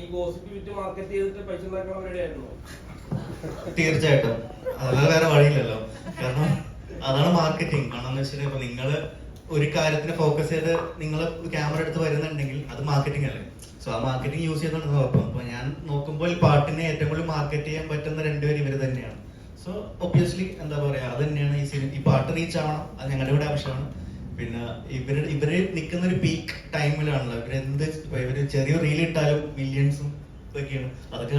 ഈ ഗോസിപ്പ് വിറ്റ് മാർക്കറ്റ് ചെയ്തിട്ട് പൈസ ഉണ്ടാക്കാൻ പരിപാടിയായിരുന്നു തീർച്ചയായിട്ടും. അതല്ല വേറെ വഴിയില്ലല്ലോ. കാരണം അതാണ് മാർക്കറ്റിംഗ് കാരണം എന്ന് ഇപ്പൊ നിങ്ങൾ ഒരു കാര്യത്തിന് ഫോക്കസ് ചെയ്ത് നിങ്ങൾ ക്യാമറ എടുത്ത് വരുന്നുണ്ടെങ്കിൽ അത് മാർക്കറ്റിംഗ് അല്ലേ? സോ ആ മാർക്കറ്റിംഗ് യൂസ് ചെയ്യുന്നുണ്ടെന്ന് കുഴപ്പം. അപ്പൊ ഞാൻ നോക്കുമ്പോൾ പാട്ടിനെ ഏറ്റവും കൂടുതൽ മാർക്കറ്റ് ചെയ്യാൻ പറ്റുന്ന രണ്ടുപേരും ഇവർ തന്നെയാണ്. സോ ഒബ്വിയസ്ലി എന്താ പറയാ അത് തന്നെയാണ് ഈ സിനിമ ഈ പാട്ട് റീച്ച് ആവണം. അത് ഞങ്ങളുടെ കൂടെ ആവശ്യമാണ്. പിന്നെ ഇവർ ഇവർ നിൽക്കുന്ന ഒരു പീക്ക് ടൈമിലാണല്ലോ ഇവർ എന്ത് ഇപ്പൊ ഇവർ ചെറിയ റീൽ ഇട്ടാലും മില്യൺസും ഇതൊക്കെയാണ്. അതൊക്കെ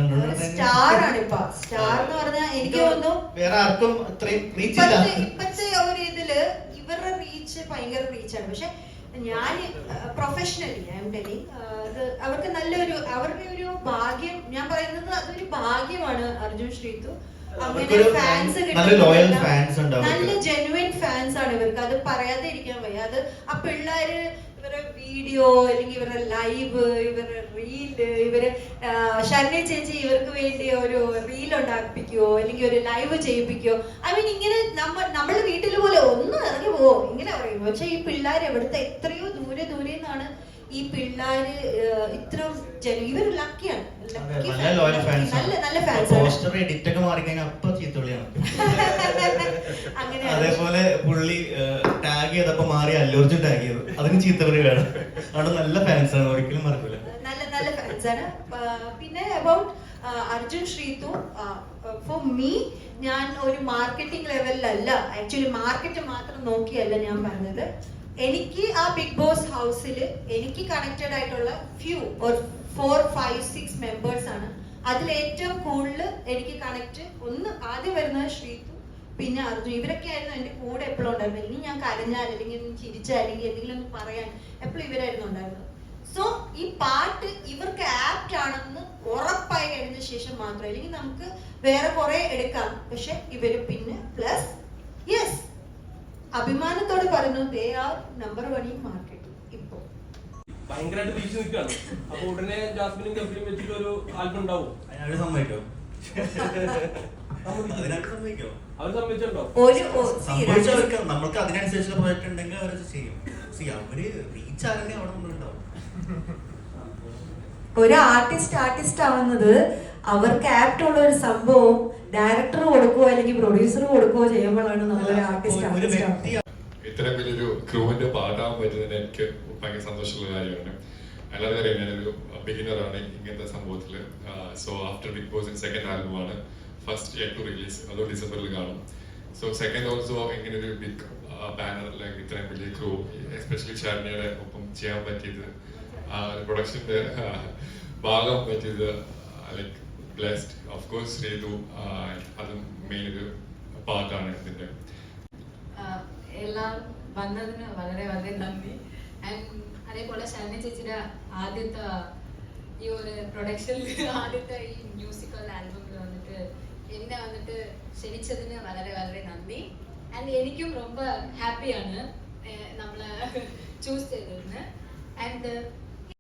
വേറെ ആർക്കും അത്രയും റീച്ച് ഇല്ല. ഇപ്പത്തെ ഇപ്പത്തെ ഒരു ഇതിൽ ഇവരുടെ റീച്ച് ഭയങ്കര റീച്ചാണ് പക്ഷെ ഞാൻ പ്രൊഫഷണലി ഐ എം ടെലിംഗ് അത് അവർക്ക് നല്ലൊരു അവരുടെ ഒരു ഭാഗ്യം ഞാൻ പറയുന്നത് അതൊരു ഭാഗ്യമാണ് അർജുൻ ശ്രീതു. അങ്ങനെ ഫാൻസ് ഉണ്ട് നല്ല ജെനുവിൻ ഫാൻസ് ആണ് ഇവർക്ക് അത് പറയാതെ ഇരിക്കാൻ വയ്യ. അത് ആ പിള്ളേര് ഇവരുടെ വീഡിയോ അല്ലെങ്കിൽ ഇവരുടെ ലൈവ് ഇവരുടെ റീൽ ഇവർ ഷർണി ചേച്ചി ഇവർക്ക് വേണ്ടി ഒരു റീൽ ഉണ്ടാക്കിപ്പിക്കുവോ? അല്ലെങ്കിൽ ഒരു ലൈവ് ചെയ്യിപ്പിക്കുവോ? ഐ മീൻ ഇങ്ങനെ നമ്മൾ നമ്മുടെ വീട്ടിൽ പോലെ ഒന്ന് ഇറങ്ങി പോവോ. ഇങ്ങനെ പറയും പക്ഷെ ഈ പിള്ളേർ എവിടുത്തെ എത്രയോ ദൂരെ ദൂരെ നിന്നാണ് ഈ പിള്ളേര് ഇത്ര ഇത്രയും ജന- ഇവർ ലക്കിയാണ് നല്ല ഫാൻസ് നല്ല എഡിറ്റ് ഒക്കെ മാറിക്കഴിഞ്ഞാൽ അപ്പൊ ചീത്തവിളിയാണ്. അങ്ങനെ അതേപോലെ പുള്ളി ടാഗ് ചെയ്തപ്പോ മാറി അല്ലൂർജുൻ ടാഗ് ചെയ്തു. അതിന് ചീത്തവിളി വേണം. അവിടെ നല്ല ഫാൻസ് ആണ് ഒരിക്കലും മറക്കില്ല നല്ല നല്ല ഫാൻസ് ആണ്. പിന്നെ about Arjun Sreethu for me ഞാൻ ഒരു മാർക്കറ്റിംഗ് ലെവലിലല്ല ആക്ച്വലി മാർക്കറ്റ് മാത്രം നോക്കിയല്ല ഞാൻ പറഞ്ഞത്. എനിക്ക് ആ ബിഗ് ബോസ് ഹൗസിൽ എനിക്ക് കണക്റ്റഡ് ആയിട്ടുള്ള few or four five six members ആണ്. അതിൽ ഏറ്റവും കൂടുതൽ എനിക്ക് കണക്ട് ഒന്ന് ആദ്യം വരുന്നത് ശ്രീതു പിന്നെ അർജുൻ. ഇവരൊക്കെ ആയിരുന്നു എന്റെ കൂടെ എപ്പോഴും ഉണ്ടായിരുന്നത്. ഇനി ഞാൻ കരഞ്ഞാൽ അല്ലെങ്കിൽ ചിരിച്ചാൽ അല്ലെങ്കിൽ എന്തെങ്കിലും ഒന്ന് പറയാൻ എപ്പോഴും ഇവരായിരുന്നു ഉണ്ടായിരുന്നത്. സോ ഈ പാട്ട് ഇവർക്ക് ആപ്റ്റ് ആണെന്ന് ഉറപ്പായി കഴിഞ്ഞ ശേഷം മാത്രം അല്ലെങ്കിൽ നമുക്ക് വേറെ കുറെ എടുക്കാം. പക്ഷെ ഇവർ പിന്നെ പ്ലസ് യെസ് അഭിമാനത്തോടെ പറഞ്ഞു they are number one in market ഇപ്പോ. ഭയങ്കരമായിട്ട് വീഴ്ച നിൽക്കുകയാണ് അപ്പൊ ഉടനെ ജാസ്മിനും ഗബ്രിയും വെച്ചിട്ട് ഒരു ആൽബം ഉണ്ടാവും. അതിനായിട്ട് സമ്മതിക്കോ? അതിനായിട്ട് സമ്മതിക്കോ? അവർ സമ്മതിച്ചിട്ടുണ്ടോ? ഒരു ഓ, see, സംഭവിച്ചവർക്ക് നമ്മൾക്ക് അതിനനുസരിച്ചുള്ള പ്രോജക്റ്റ് ഉണ്ടെങ്കിൽ അവർ ചെയ്യും. സി അവർ റീച്ച് ആകണേ അവിടെ നമ്മളുണ്ടാവും ഒരു ആർട്ടിസ്റ്റ് ആർട്ടിസ്റ്റ് ആവുന്നത് അവർക്ക് ആപ്റ്റ് ഉള്ള ഒരു സംഭവം ഡയറക്ടർ കൊടുക്കുകയോ അല്ലെങ്കിൽ പ്രൊഡ്യൂസർ കൊടുക്കുകയോ ചെയ്യുമ്പോഴാണ് നമ്മളൊരു ആർട്ടിസ്റ്റ് ഒരു ആർട്ടിസ്റ്റ് ഇത്രയും വലിയൊരു ക്രൂവിന്റെ പാട്ടാകാൻ പറ്റുന്നതിന് എനിക്ക് ഭയങ്കര സന്തോഷമുള്ള കാര്യമാണ്. എല്ലാവരും അറിയാം ഞാനൊരു ബിഗിനറാണ് ഇങ്ങനത്തെ സംഭവത്തിൽ so after big boss second ആൽബമാണ് first എട്ട് റിലീസ് അത് ഡിസംബറിൽ കാണും. സോ സെക്കൻഡ് ഓൾസോ ഇങ്ങനെ ഒരു ബിഗ് ബാനറിൽ ഇത്രയും വലിയ ക്രൂ എസ്പെഷ്യലി ഷാർണിയുടെ ഒപ്പം ചെയ്യാൻ പറ്റിയത് പ്രൊഡക്ഷന്റെ ഭാഗം പറ്റിയത് like blessed of course Sreethu അതും മെയിൻ ഒരു പാർട്ടാണ് ഇതിന്റെ ആഹ് എല്ലാം വന്നതിന് വളരെ വളരെ നന്ദി ആൻഡ് അതേപോലെ ശരണ ചേച്ചിയുടെ ആദ്യത്തെ ഈ ഒരു പ്രൊഡക്ഷനിൽ ആദ്യത്തെ ഈ മ്യൂസിക്കൽ ആൽബമിൽ വന്നിട്ട് എന്നെ വന്നിട്ട് ക്ഷണിച്ചതിന് വളരെ വളരെ നന്ദി ആൻഡ് എനിക്കും ரொம்ப ഹാപ്പിയാണ് നമ്മളെ ചൂസ് ചെയ്തതിന് ആൻഡ്